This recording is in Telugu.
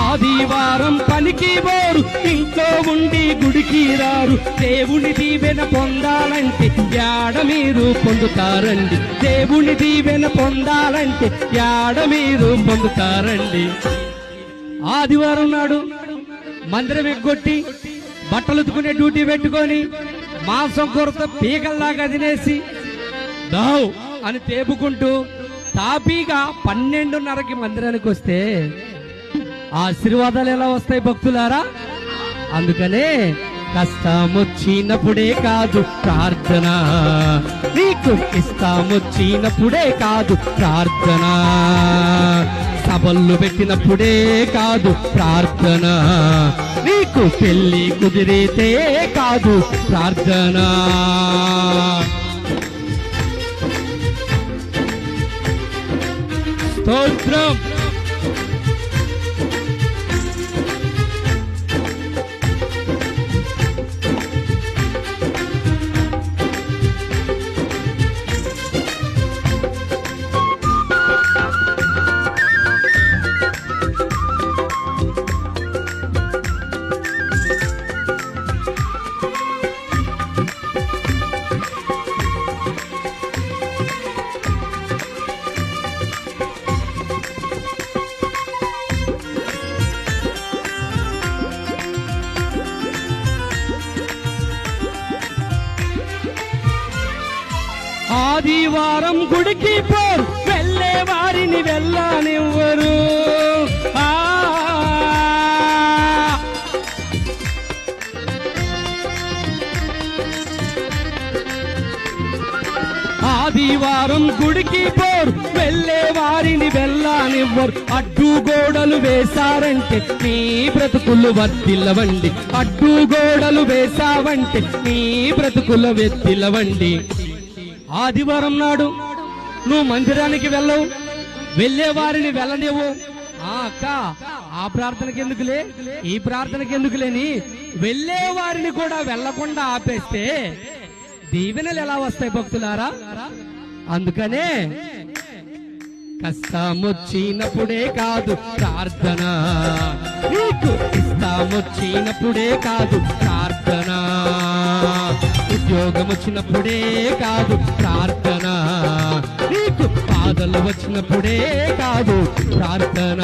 ఆదివారం పనికి వారు ఇంట్లో ఉండి గుడికి రారు. దేవుని దీవెన పొందాలంటే యాడ మీరు పొందుతారండి? దేవుని దీవెన పొందాలంటే యాడ మీరు పొందుతారండి? ఆదివారం నాడు మందిరం ఎగ్గొట్టి బట్టలు ఉతుకునే డ్యూటీ పెట్టుకొని మాంసం కొరత పీకల్లాగా తినేసి దావ్ అని తేపుకుంటూ తాపీగా పన్నెండున్నరకి మందిరానికి వస్తే ఆశీర్వాదాలు ఎలా వస్తాయి భక్తులారా? అందుకనే కష్టమొచ్చినప్పుడే కాదు ప్రార్థన. నీకు ఇష్టమొచ్చినప్పుడే కాదు ప్రార్థన. సభలు పెట్టినప్పుడే కాదు ప్రార్థన. నీకు పెళ్ళి కుదిరితే కాదు ప్రార్థన. స్తోత్రం. ఆదివారం గుడికి పోరు వెళ్ళే వారిని వెళ్ళనివ్వరు. ఆదివారం గుడికి పోరు వెళ్ళే వారిని వెళ్ళానివ్వరు. అడ్డుగోడలు వేశారంటే నీ బ్రతుకులు వర్తిల్లవండి అడ్డుగోడలు వేశావంటే నీ బ్రతుకులు వెత్తిల్లవండి ఆదివారం నాడు నువ్వు మందిరానికి వెళ్ళవు వెళ్ళే వారిని వెళ్ళనివ్వు. ఆ అక్క ఆ ప్రార్థనకి ఎందుకులే? ఈ ప్రార్థనకి ఎందుకులేని వెళ్ళే వారిని కూడా వెళ్ళకుండా ఆపేస్తే దీవెనలు ఎలా వస్తాయి భక్తులారా? అందుకనే కష్టమొచ్చినప్పుడే కాదు ప్రార్థన. నీకు ఇష్టమొచ్చినప్పుడే కాదు ప్రార్థన రోగం వచ్చినప్పుడే కాదు ప్రార్థన. నీకు బాధలు వచ్చినప్పుడే కాదు ప్రార్థన.